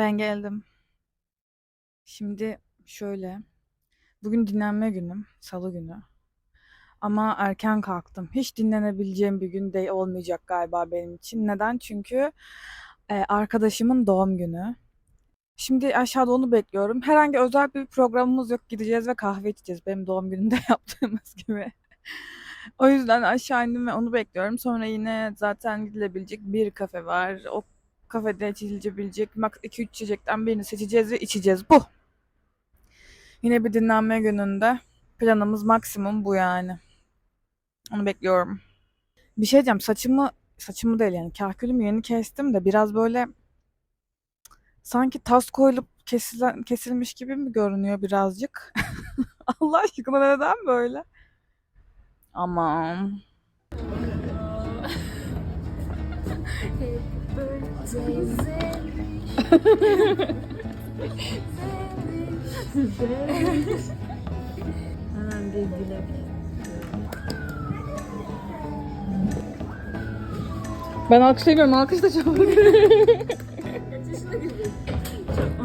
Ben geldim. Şimdi şöyle. Bugün dinlenme günüm. Salı günü. Ama erken kalktım. Hiç dinlenebileceğim bir gün de olmayacak galiba benim için. Neden? Çünkü e, arkadaşımın doğum günü. Şimdi aşağıda onu bekliyorum. Herhangi özel bir programımız yok. Gideceğiz ve kahve içeceğiz. Benim doğum günümde yaptığımız gibi. O yüzden aşağı indim ve onu bekliyorum. Sonra yine zaten gidilebilecek bir kafe var. O kafede içilebilecek max 2-3 içecekten birini seçeceğiz ve içeceğiz. Bu. Yine bir dinlenme gününde. Planımız maksimum bu yani. Onu bekliyorum. Bir şey diyeceğim. Saçımı saçımı değil yani kahkülümü yeni kestim de biraz böyle sanki tas koyulup kesilen, kesilmiş gibi mi görünüyor birazcık? Allah aşkına neden böyle? Aman. Hemen bir güle. Ben alkışlayamıyorum. Alkış da çok.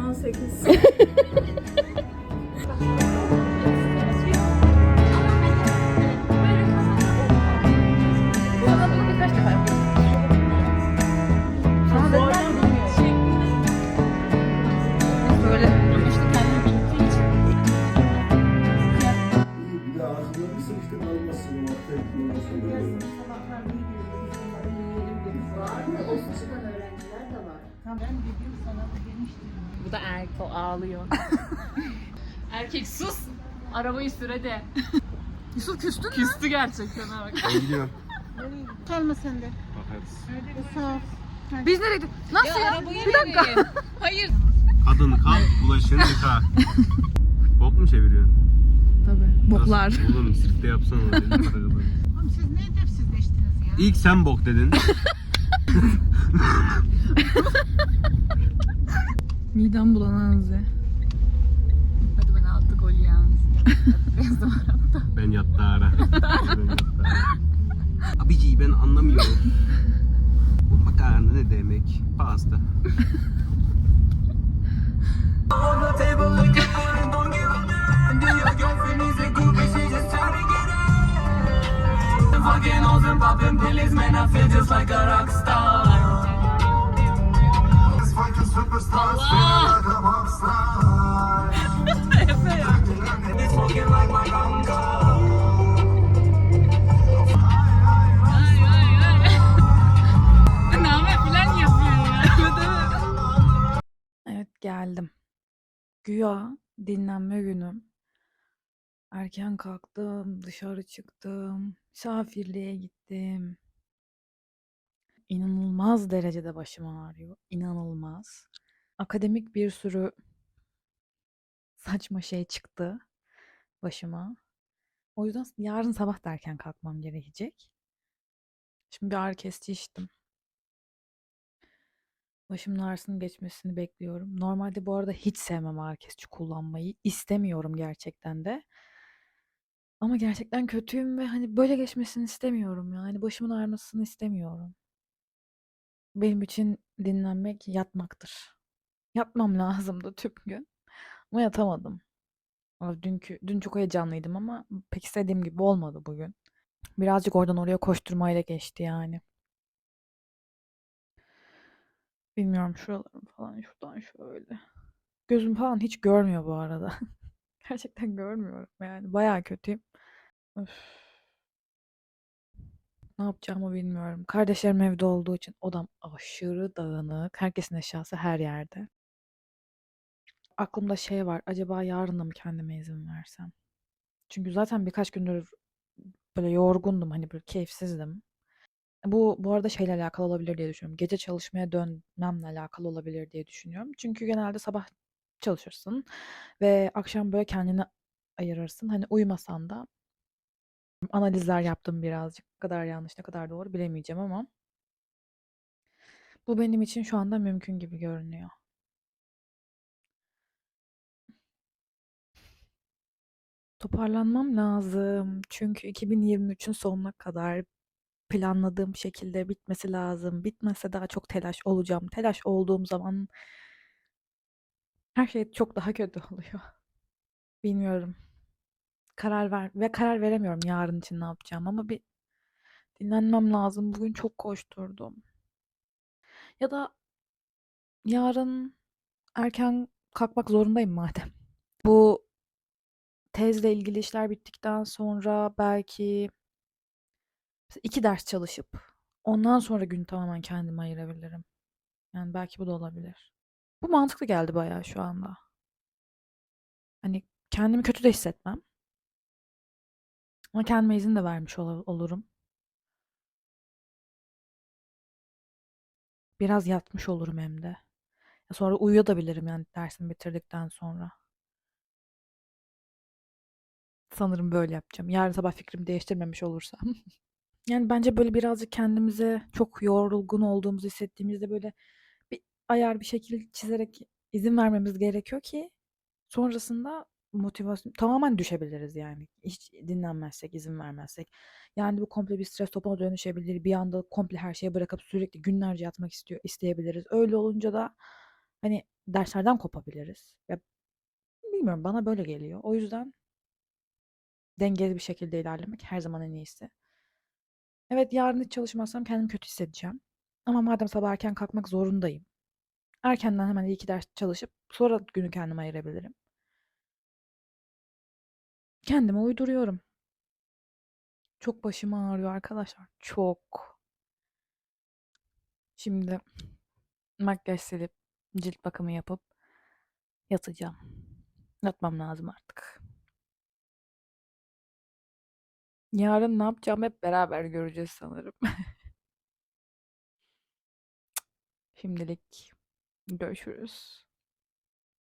18. muhabbet ondan sonra. Bu da erkek o ağlıyor. Erkek sus. Arabayı sür hadi. Yusuf küstün mü? Küstü gerçekten ha bak. Ben gidiyorum. Kalma sen de. Bakarız. Sağ ol. Biz nereye gittik? Nasıl ya? bir dakika. Hayır. Kadın kalk bulaşığını yıka. Bok mu çeviriyorsun? Tabii. Boklar. Nasıl? Oğlum sirkte yapsana onu. elini takılı. Oğlum siz ne edepsizleştiniz ya? İlk sen bok dedin. Midem bulanağınız ya. Hadi ben altı gol yalnız. Var hatta. Ben yattı ara. ben yattı ara. Abici ben anlamıyorum. Bu makarna ne demek? Pasta. Ay ay ay. Name falan yapıyor ya. Evet geldim. Güya dinlenme günüm. Erken kalktım, dışarı çıktım, misafirliğe gittim. İnanılmaz derecede başım ağrıyor. İnanılmaz. Akademik bir sürü saçma şey çıktı başıma. O yüzden yarın sabah da erken kalkmam gerekecek. Şimdi bir ağrı kesici içtim. Başımın ağrısının geçmesini bekliyorum. Normalde bu arada hiç sevmem ağrı kesici kullanmayı. İstemiyorum gerçekten de. Ama gerçekten kötüyüm ve hani böyle geçmesini istemiyorum yani. Başımın ağrımasını istemiyorum. Benim için dinlenmek yatmaktır. Yatmam lazımdı tüm gün. Ama yatamadım. Ama Dünkü, dün çok heyecanlıydım ama pek istediğim gibi olmadı bugün. Birazcık oradan oraya koşturmayla geçti yani. Bilmiyorum şuralarım falan şuradan şöyle. Gözüm falan hiç görmüyor bu arada. Gerçekten görmüyorum yani. Bayağı kötüyüm. Öf. Ne yapacağımı bilmiyorum. Kardeşlerim evde olduğu için odam aşırı dağınık. Herkesin eşyası her yerde. Aklımda şey var. Acaba yarın da mı kendime izin versem? Çünkü zaten birkaç gündür böyle yorgundum. Hani böyle keyifsizdim. Bu bu arada şeyle alakalı olabilir diye düşünüyorum. Gece çalışmaya dönmemle alakalı olabilir diye düşünüyorum. Çünkü genelde sabah çalışırsın ve akşam böyle kendini ayırırsın. Hani uyumasan da analizler yaptım birazcık. Ne kadar yanlış, ne kadar doğru bilemeyeceğim ama bu benim için şu anda mümkün gibi görünüyor. Toparlanmam lazım. Çünkü 2023'ün sonuna kadar planladığım şekilde bitmesi lazım. Bitmese daha çok telaş olacağım. Telaş olduğum zaman Her şey çok daha kötü oluyor. Bilmiyorum. Karar ver ve karar veremiyorum yarın için ne yapacağım ama bir dinlenmem lazım. Bugün çok koşturdum. Ya da yarın erken kalkmak zorundayım madem. Bu tezle ilgili işler bittikten sonra belki iki ders çalışıp ondan sonra günü tamamen kendime ayırabilirim. Yani belki bu da olabilir. Bu mantıklı geldi bayağı şu anda. Hani kendimi kötü de hissetmem. Ama kendime izin de vermiş ola- olurum. Biraz yatmış olurum hem de. Ya sonra uyuyabilirim yani dersimi bitirdikten sonra. Sanırım böyle yapacağım. Yarın sabah fikrimi değiştirmemiş olursam. Yani bence böyle birazcık kendimize çok yorgun olduğumuzu hissettiğimizde böyle bir ayar bir şekil çizerek izin vermemiz gerekiyor ki sonrasında motivasyon tamamen düşebiliriz yani. Hiç dinlenmezsek, izin vermezsek. Yani bu komple bir stres topuna dönüşebilir. Bir anda komple her şeyi bırakıp sürekli günlerce yatmak istiyor isteyebiliriz. Öyle olunca da hani derslerden kopabiliriz. Ya bilmiyorum bana böyle geliyor. O yüzden dengeli bir şekilde ilerlemek her zaman en iyisi. Evet yarın hiç çalışmazsam kendimi kötü hissedeceğim. Ama madem sabah erken kalkmak zorundayım. Erkenden hemen iki ders çalışıp sonra günü kendime ayırabilirim. Kendime uyduruyorum. Çok başım ağrıyor arkadaşlar. Çok. Şimdi makyaj silip cilt bakımı yapıp yatacağım. Yatmam lazım artık. Yarın ne yapacağım hep beraber göreceğiz sanırım. Şimdilik görüşürüz.